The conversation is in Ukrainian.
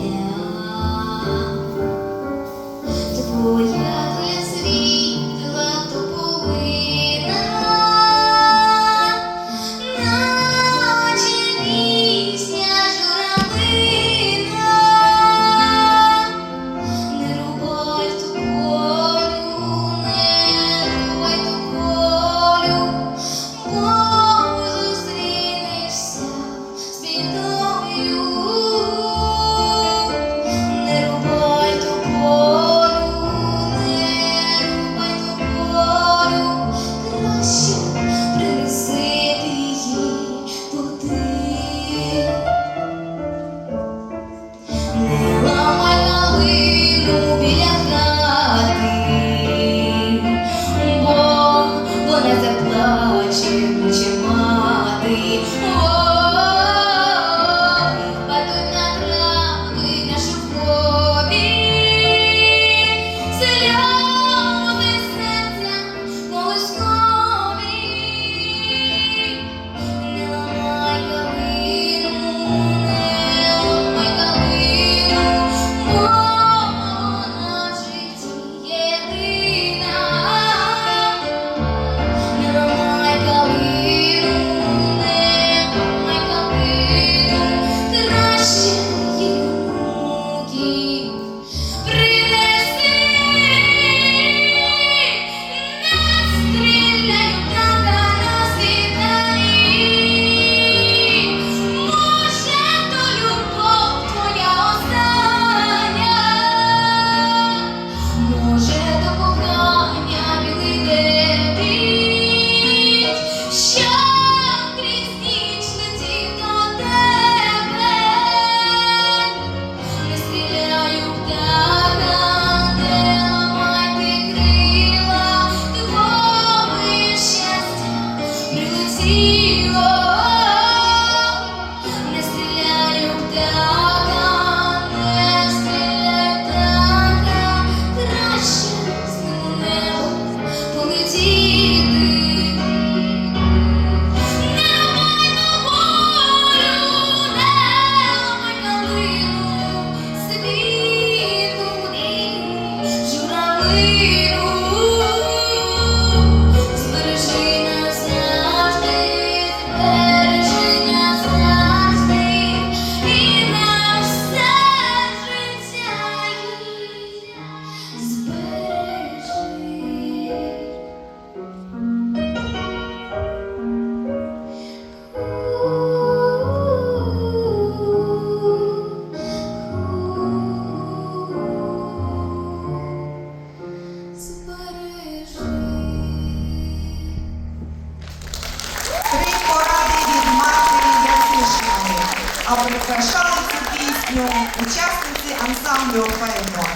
Yeah. тіло. А прикрашали цю пісню учасниці ансамблю «Феймо».